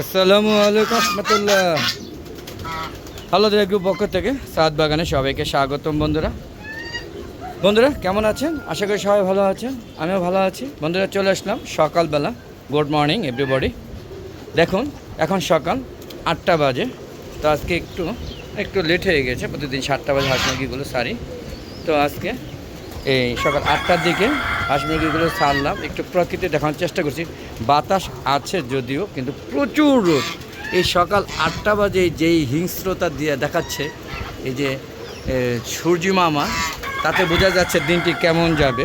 আসসালামু আলাইকুম রহমতুল্লাহ। Hello group পক্ষ থেকে। সাত বাগানে সবাইকে স্বাগতম বন্ধুরা। বন্ধুরা, কেমন আছেন? আশা করি সবাই ভালো আছেন। আমিও ভালো আছি। বন্ধুরা, চলে আসলাম সকালবেলা। গুড মর্নিং এভরিবডি দেখুন, এখন সকাল আটটা বাজে। তো আজকে একটু একটু লেট হয়ে গেছে। প্রতিদিন সাতটা বাজে হাঁস সারি। তো আজকে এই সকাল আটটার দিকে হাঁস মুরগিগুলো ছাড়লাম। একটু প্রকৃতি দেখানোর চেষ্টা করছি। বাতাস আছে যদিও কিন্তু প্রচুর রোদ। এই সকাল আটটা বাজে যেই হিংস্রতা দিয়ে দেখাচ্ছে এই যে এ, সূর্য মামা তাতে বোঝা যাচ্ছে দিনটি কেমন যাবে।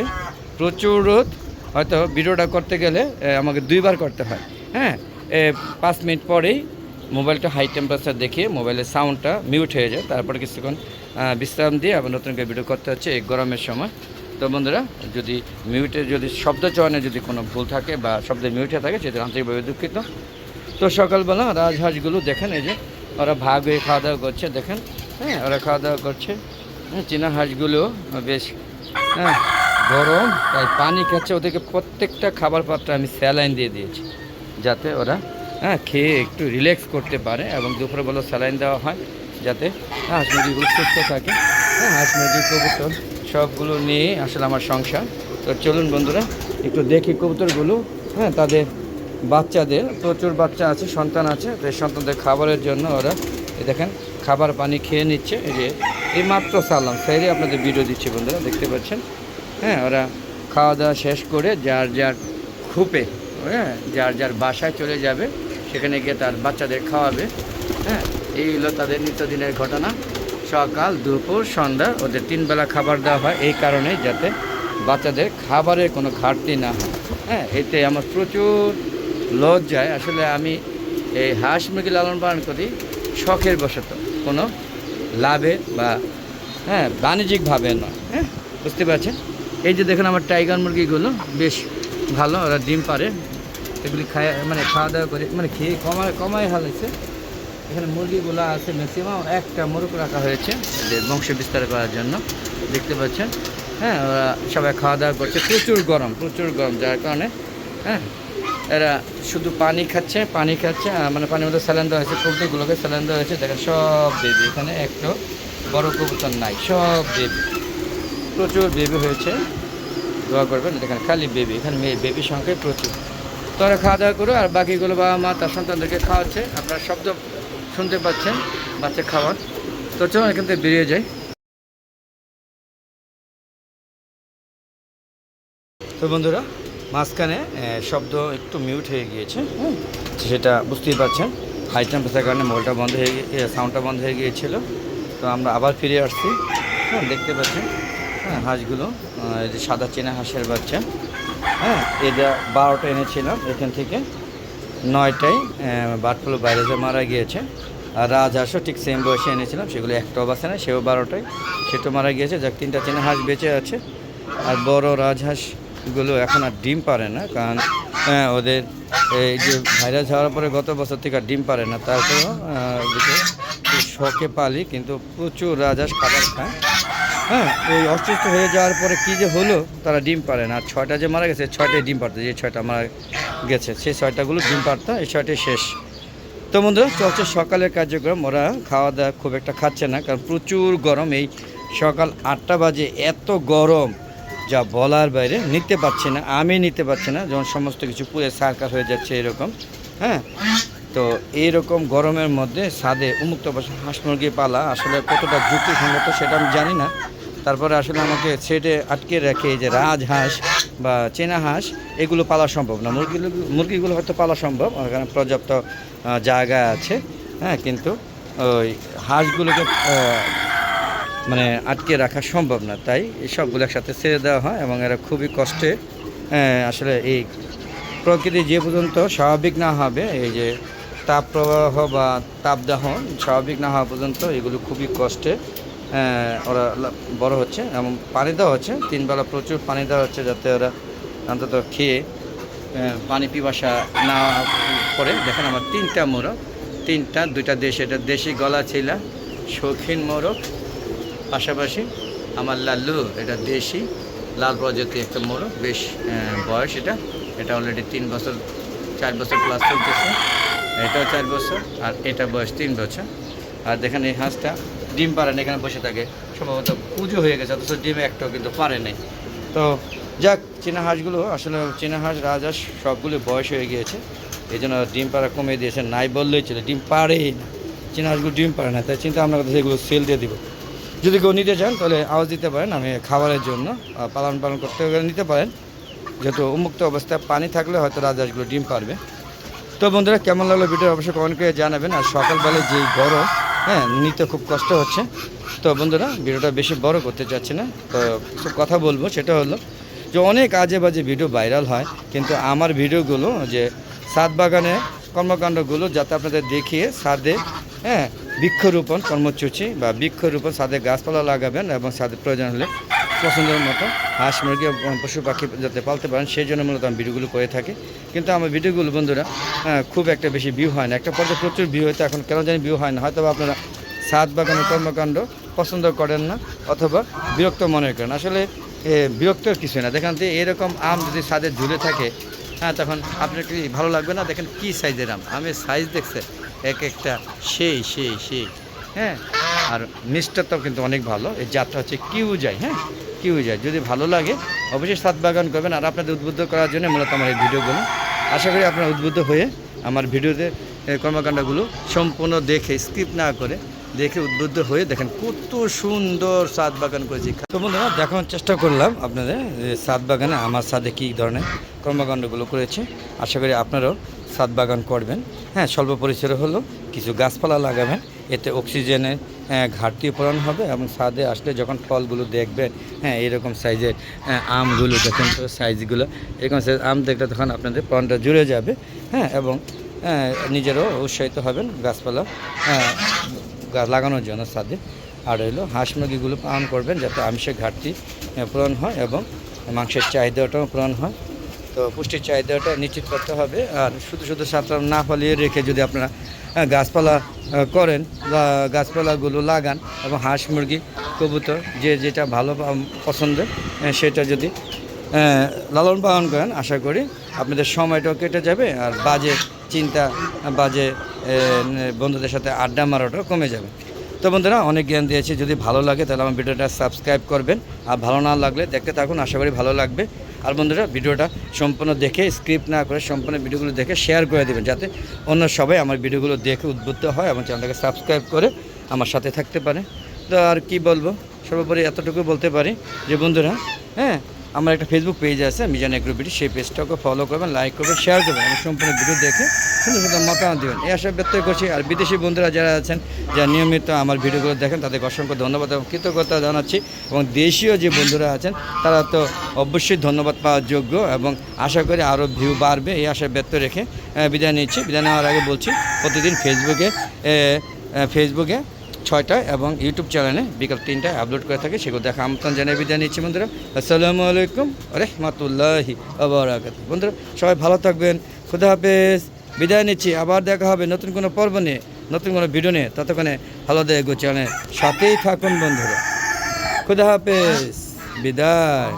প্রচুর রোদ হয়তো ভিডিওটা করতে গেলে আমাকে দুইবার করতে হয়। হ্যাঁ পাঁচ মিনিট পরেই মোবাইলটা হাই টেম্পারেচার দেখিয়ে মোবাইলের সাউন্ডটা মিউট হয়ে যায়। তারপরে কিছুক্ষণ বিশ্রাম দিয়ে আবার নতুন করে ভিডিও করতে হচ্ছে এই গরমের সময়। তো বন্ধুরা যদি মিউটে যদি শব্দ চয়নে যদি কোনো ভুল থাকে বা শব্দে মিউটে থাকে সেটা আন্তরিকভাবে দুঃখিত। তো সকালবেলা রাজহাঁসগুলো দেখেন এই যে ওরা ভাগ হয়ে খাওয়া দাওয়া করছে দেখেন হ্যাঁ ওরা খাওয়া দাওয়া করছে। হ্যাঁ, চীনা হাঁসগুলো বেশ হ্যাঁ গরম তাই পানি খাচ্ছে। ওদেরকে প্রত্যেকটা খাবার পাত্রে আমি স্যালাইন দিয়ে দিয়েছি যাতে ওরা হ্যাঁ খেয়ে একটু রিল্যাক্স করতে পারে এবং দুপুরবেলা স্যালাইন দেওয়া হয় যাতে হাঁস মুরগিগুলো সুস্থ থাকে। হ্যাঁ হাঁস মুরগি কবুতর সবগুলো নিয়ে আসলে আমার সংসার। তো চলুন বন্ধুরা, একটু দেখি কবুতরগুলো। হ্যাঁ তাদের বাচ্চাদের, প্রচুর বাচ্চা আছে, সন্তান আছে। তো সন্তানদের খাবারের জন্য ওরা দেখেন, খাবার পানি খেয়ে নিচ্ছে। এই যে, এই মাত্র সারলাম সেরে আপনাদের ভিডিও দিচ্ছি বন্ধুরা, দেখতে পাচ্ছেন? হ্যাঁ ওরা খাওয়া দাওয়া শেষ করে যার যার খুপে হ্যাঁ যার যার বাসায় চলে যাবে। সেখানে গিয়ে তার বাচ্চাদের খাওয়াবে হ্যাঁ? এই হলো তাদের নিত্যদিনের ঘটনা। সকাল, দুপুর, সন্ধ্যা, ওদের তিনবেলা খাবার দেওয়া হয় এই কারণে যাতে বাচ্চাদের খাবারের কোনো ঘাটতি না হয়। হ্যাঁ এতে আমার প্রচুর লজ্জায় আসলে আমি এই হাঁস মুরগি লালন পালন করি শখের বশত। কোনো লাভে বা হ্যাঁ বাণিজ্যিকভাবে নয়। হ্যাঁ বুঝতে পারছেন? এই যে দেখুন আমার টাইগার মুরগিগুলো, বেশ ভালো, ওরা ডিম পারে এগুলি খায় মানে খাওয়া দাওয়া করে মানে খেয়ে কমায় কমায় হালাইছে এখানে মুরগিগুলো আছে ম্যাক্সিমাম একটা মুরগ রাখা হয়েছে বংশ বিস্তার করার জন্য। দেখতে পাচ্ছেন হ্যাঁ ওরা সবাই খাওয়া দাওয়া করছে। প্রচুর গরম প্রচুর গরম, যার কারণে হ্যাঁ এরা শুধু পানি খাচ্ছে পানি খাচ্ছে মানে পানির মধ্যে স্যালেন দেওয়া হয়েছে, কবুতরগুলোকে স্যালেন দেওয়া হয়েছে। দেখেন, সব বেবি এখানে একটু বড় কবুতর নাই, সব বেবি প্রচুর বেবি হয়েছে। দোয়া করবেন, দেখেন, খালি বেবি এখানে মেয়ে বেবি সংখ্যায় প্রচুর। তো ওরা খাওয়া দাওয়া করো আর বাকিগুলো বাবা মা তার সন্তানদেরকে খাওয়াচ্ছে। আপনারা শব্দ শুনতে পাচ্ছেন বাচ্চা খাওয়ার তো চলুন এখান থেকে বেরিয়ে যাই। তো বন্ধুরা মাঝখানে শব্দ একটু মিউট হয়ে গিয়েছে হুম, সেটা বুঝতেই পারছেন। হাই টেম্পারেচার কারণে মোবাইলটা বন্ধ হয়ে গিয়ে সাউন্ডটা বন্ধ হয়ে গিয়েছিল। তো আমরা আবার ফিরে আসছি হ্যাঁ দেখতে পাচ্ছেন হ্যাঁ হাঁসগুলো সাদা চেনা হাঁসের বাচ্চা। হ্যাঁ এটা বারোটা এনেছিলাম এখান থেকে। নয়টাই বার্ড ফ্লু ভাইরাসে মারা গিয়েছে। আর রাজহাঁসও ঠিক সেম বয়সে এনেছিলাম সেগুলো একটাও বাসে না সেও বারোটাই সেটা মারা গিয়েছে যাক তিনটা চেনা হাঁস বেঁচে আছে। আর বড় রাজহাঁসগুলো এখন আর ডিম পারে না কারণ হ্যাঁ, ওদের এই যে ভাইরাস হওয়ার পরে গত বছর থেকে আর ডিম পারে না তারপরেও শখে পালি, কিন্তু প্রচুর রাজহাঁস খাবার খায়। হ্যাঁ এই অসুস্থ হয়ে যাওয়ার পরে কী যে হলো, তারা ডিম পারে না। আর ছয়টা যে মারা গেছে, ছয়টাই ডিম পারতো, যে ছয়টা মারা গেছে, সেই ছয়টাগুলো ডিম পারতো এই ছয়টাই শেষ। তো বন্ধুরা, চলছে সকালের কার্যক্রম। ওরা খাওয়া দাওয়া খুব একটা খাচ্ছে না, কারণ প্রচুর গরম। এই সকাল আটটা বাজে এত গরম, যা বলার বাইরে নিতে পারছি না, আমি নিতে পারছি না। যখন সমস্ত কিছু পুরে সার্কার হয়ে যাচ্ছে এরকম হ্যাঁ তো এইরকম গরমের মধ্যে সাদে উন্মুক্ত বসে হাঁস মুরগি পালা আসলে কতটা যুক্তিসঙ্গত সেটা আমি জানি না। তারপরে আসলে আমাকে সেটে আটকে রেখে যে রাজহাঁস বা চেনা হাঁস, এগুলো পালা সম্ভব না। মুরগিগুলো মুরগিগুলো হয়তো পালা সম্ভব, ওখানে পর্যাপ্ত জায়গা আছে হ্যাঁ কিন্তু ওই হাঁসগুলোকে মানে আটকে রাখা সম্ভব না। তাই সবগুলো একসাথে ছেড়ে দেওয়া হয় এবং এরা খুবই কষ্টে আসলে এই প্রকৃতি যে পর্যন্ত স্বাভাবিক না হবে, এই যে তাপ প্রবাহ বা তাপদাহ স্বাভাবিক না হওয়া পর্যন্ত এগুলো খুবই কষ্টে ওরা বড় হচ্ছে এবং পানি দেওয়া হচ্ছে। তিনবেলা প্রচুর পানি দেওয়া হচ্ছে যাতে ওরা অন্তত খেয়ে পানি পিপাসা না করে। দেখেন আমার তিনটা মোরগ, তিনটা, দুইটা দেশ, এটা দেশি গলা ছিল, শৌখিন মোরগ, পাশাপাশি আমার লাল্লু, এটা দেশি, লাল প্রজাতি একটা মোরগ, বেশ বয়স এটা। এটা অলরেডি তিন বছর, চার বছর প্লাস চলতেছে। এটাও চার বছর, আর এটা বয়স তিন বছর। আর দেখেন এই হাঁসটা ডিম পারে না এখানে বসে থাকে। সম্ভবত পুজো হয়ে গেছে, অথচ ডিমে একটাও কিন্তু পারে নাই। তো যাক, চীনা হাঁসগুলো, আসলে চীনা হাঁস, রাজহাঁস, সবগুলো বয়স হয়ে গিয়েছে। এই জন্য ডিম পাড়া কমিয়ে দিয়েছে, নাই বললেই চলে। ডিম পারেই না। চীনা হাঁসগুলো ডিম পারে না, তাই চিন্তা করতেছে এগুলো সেল দিয়ে দিব। যদি কেউ নিতে চান, তাহলে আওয়াজ দিতে পারেন, আমি খাবারের জন্য পালন পালন করতে গেলে নিতে পারেন। যেহেতু উন্মুক্ত অবস্থায় পানি থাকলে হয়তো রাজহাঁসগুলো ডিম পারবে তো বন্ধুরা, কেমন লাগল ভিডিও অবশ্যই কমেন্ট করে জানাবেন। আর সকালবেলায় যেই গরম হ্যাঁ নিতে খুব কষ্ট হচ্ছে। তো বন্ধুরা, ভিডিওটা বেশি বড় করতে চাচ্ছি না। তো কিছু কথা বলব, সেটা হলো যে অনেক আজে বাজে ভিডিও ভাইরাল হয়, কিন্তু আমার ভিডিওগুলো যে সাত বাগানে কর্মকাণ্ডগুলো যাতে আপনাদের দেখিয়ে সাদে হ্যাঁ বৃক্ষরোপণ কর্মসূচি বা বৃক্ষরোপণ সাদে গাছপালা লাগাবেন এবং সাদে প্রয়োজন হলে পছন্দের মতো। হাঁস মুরগি পশু পাখি যাতে পালতে পারেন সেই জন্য মূলত আমি ভিডিওগুলো করে থাকি। কিন্তু আমার ভিডিওগুলো বন্ধুরা হ্যাঁ, খুব একটা বেশি ভিউ হয় না। একটা পর্যায়ে প্রচুর ভিউ হয়তো এখন কেন জানি ভিউ হয় না। হয়তো আপনারা সাত বাগানের কর্মকাণ্ড পছন্দ করেন না অথবা বিরক্ত মনে করেন আসলে বিরক্তর কিছু না। দেখেন তো এরকম আম যদি ছাদে ঝুলে থাকে হ্যাঁ তখন আপনার কি ভালো লাগবে না? দেখেন কি সাইজের আম। আমের সাইজ দেখছে এক একটা সেই সেই সেই। হ্যাঁ আর মিষ্টারটাও কিন্তু অনেক ভালো। এই যাত্রা হচ্ছে কিউ যায় হ্যাঁ? কিউ যায়? যদি ভালো লাগে অবশ্যই সাত বাগান করবেন আর আপনাদের উদ্বুদ্ধ করার জন্য মূলত আমার এই ভিডিওগুলো। আশা করি আপনারা উদ্বুদ্ধ হয়ে আমার ভিডিওতে কর্মকাণ্ডগুলো সম্পূর্ণ দেখে স্কিপ না করে দেখে উদ্বুদ্ধ হয়ে দেখেন কত সুন্দর সাত বাগান করেছি। তো বন্ধুরা দেখানোর চেষ্টা করলাম আপনাদের সাত বাগানে আমার সাথে কী ধরনের কর্মকাণ্ডগুলো করেছে। আশা করি আপনারাও সাত বাগান করবেন। হ্যাঁ স্বল্প পরিসরে হলো কিছু গাছপালা লাগাবেন এতে অক্সিজেনের হ্যাঁ, ঘাটতি পূরণ হবে এবং ছাদে আসলে যখন ফলগুলো দেখবেন হ্যাঁ এরকম সাইজের হ্যাঁ, আমগুলো দেখেন তো সাইজগুলো এরকম সাইজ আম দেখলে তখন আপনাদের প্রাণটা জুড়ে যাবে হ্যাঁ এবং হ্যাঁ, নিজেরও উৎসাহিত হবেন গাছপালা হ্যাঁ, গাছ লাগানোর জন্য ছাদে। আর হলো হাঁস মুরগিগুলো পালন করবেন যাতে আমিষের ঘাটতি পূরণ হয় এবং মাংসের চাহিদাটাও পূরণ হয়। তো পুষ্টির চাহিদাটা নিশ্চিত করতে হবে। আর শুধু শুধু সাঁতার না ফলিয়ে রেখে যদি আপনারা গাছপালা করেন বা গাছপালাগুলো লাগান এবং হাঁস, মুরগি, কবুতর, যে যেটা ভালো পছন্দের সেটা যদি লালন পালন করেন, আশা করি আপনাদের সময়টাও কেটে যাবে আর বাজে চিন্তা, বাজে বন্ধুদের সাথে আড্ডা মারাটাও কমে যাবে। তো বন্ধুরা, অনেক জ্ঞান দিয়েছি, যদি ভালো লাগে তাহলে আমার ভিডিওটা সাবস্ক্রাইব করবেন আর ভালো না লাগলে দেখতে থাকুন, আশা করি ভালো লাগবে। আর বন্ধুরা, ভিডিওটা সম্পূর্ণ দেখে, স্ক্রিপ্ট না করে সম্পূর্ণ ভিডিওগুলো দেখে শেয়ার করে দেবেন, যাতে অন্য সবাই আমার ভিডিওগুলো দেখে উদ্বুদ্ধ হয় এবং চ্যানেলটাকে সাবস্ক্রাইব করে আমার সাথে থাকতে পারে। তো আর কি বলব? সর্বোপরি এতটুকু বলতে পারি যে বন্ধুরা হ্যাঁ আমার একটা ফেসবুক পেজ আছে, মিজান এগ্রোবিটি সেই পেজটাকে ফলো করবেন লাইক করবেন শেয়ার করবেন এবং সম্পূর্ণ ভিডিও দেখে সুন্দর সুন্দর মতামত দেবেন। এই আশা ব্যক্ত করছি, আর বিদেশি বন্ধুরা যারা আছেন, যারা নিয়মিত আমার ভিডিওগুলো দেখেন, তাদেরকে অসংখ্য ধন্যবাদ এবং কৃতজ্ঞতা জানাচ্ছি। এবং দেশীয় যে বন্ধুরা আছেন, তারা তো অবশ্যই ধন্যবাদ পাওয়ার যোগ্য এবং আশা করি আরও ভিউ বাড়বে, এই আশা ব্যক্ত রেখে বিদায় নিচ্ছি। বিদায় নেওয়ার আগে বলছি, প্রতিদিন ফেসবুকে ফেসবুকে ছয়টায় এবং ইউটিউব চ্যানেলে বিকাল তিনটায় আপলোড করে থাকে, সেগুলো দেখা আমন্ত্রণ জানিয়ে বিদায় নিচ্ছি বন্ধুরা। আসসালামু আলাইকুম রহমতুল্লাহি আবরাকাত বন্ধুরা, সবাই ভালো থাকবেন, খুদা হাফেজ। বিদায় নিচ্ছি, আবার দেখা হবে নতুন কোনো পর্ব নিয়ে, নতুন কোনো ভিডিও নিয়ে। ততক্ষণে ভালো দেখো চ্যানেল সাথেই থাকুন বন্ধুরা। খুদা হাফেজ, বিদায়।